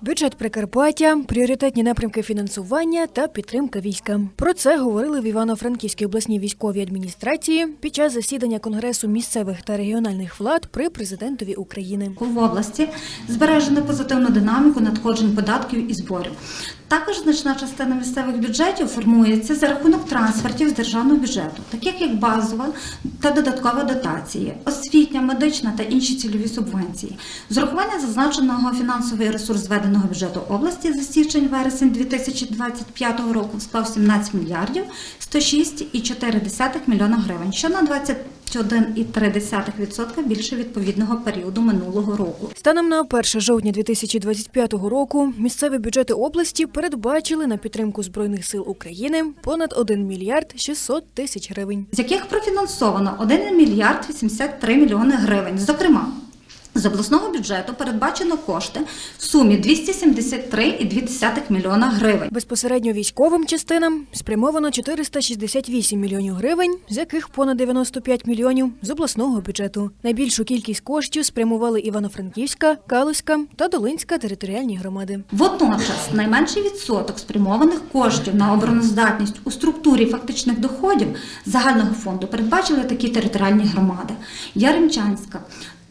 Бюджет Прикарпаття, пріоритетні напрямки фінансування та підтримка війська. Про це говорили в Івано-Франківській обласній військовій адміністрації під час засідання Конгресу місцевих та регіональних влад при президентові України. в області збережено позитивну динаміку надходжень податків і зборів. Також значна частина місцевих бюджетів формується за рахунок трансфертів з державного бюджету, таких як базова та додаткова дотації, освітня, медична та інші цільові субвенції. З урахування зазначеного фінансовий ресурс зведеного бюджету області за січень-вересень 2025 року склав 17 мільярдів 106,4 мільйона гривень, що на 21,3% більше відповідного періоду минулого року. Станом на 1 жовтня 2025 року місцеві бюджети області передбачили на підтримку збройних сил України понад 1 мільярд 600 тисяч гривень. з яких профінансовано 1 мільярд 83 мільйони гривень. Зокрема, з обласного бюджету передбачено кошти в сумі 273,2 мільйона гривень. Безпосередньо військовим частинам спрямовано 468 мільйонів гривень, з яких понад 95 мільйонів з обласного бюджету. Найбільшу кількість коштів спрямували Івано-Франківська, Калуська та Долинська територіальні громади. Водночас найменший відсоток спрямованих коштів на обороноздатність у структурі фактичних доходів загального фонду передбачили такі територіальні громади: Яремчанська.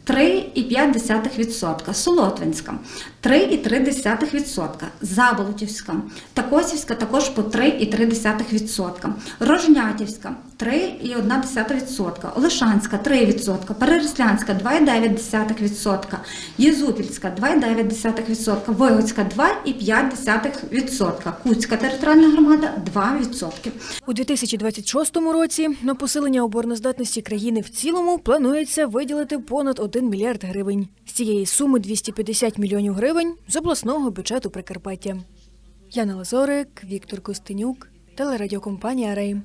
3,5%, Солотвинська 3,3%, Заболотівська Такосівська також по 3,3%, Рожнятівська 3,1%, Олешанська 3%, Перереслянська 2,9%, Єзупільська 2,9%, Вигоцька 2,5%, Куцька територіальна громада 2%. У 2026 році на посилення обороноздатності країни в цілому планується виділити понад 1 мільярд гривень. З цієї суми 250 мільйонів гривень з обласного бюджету Прикарпаття. Яна Лазорик, Віктор Костенюк, телерадіокомпанія Рей.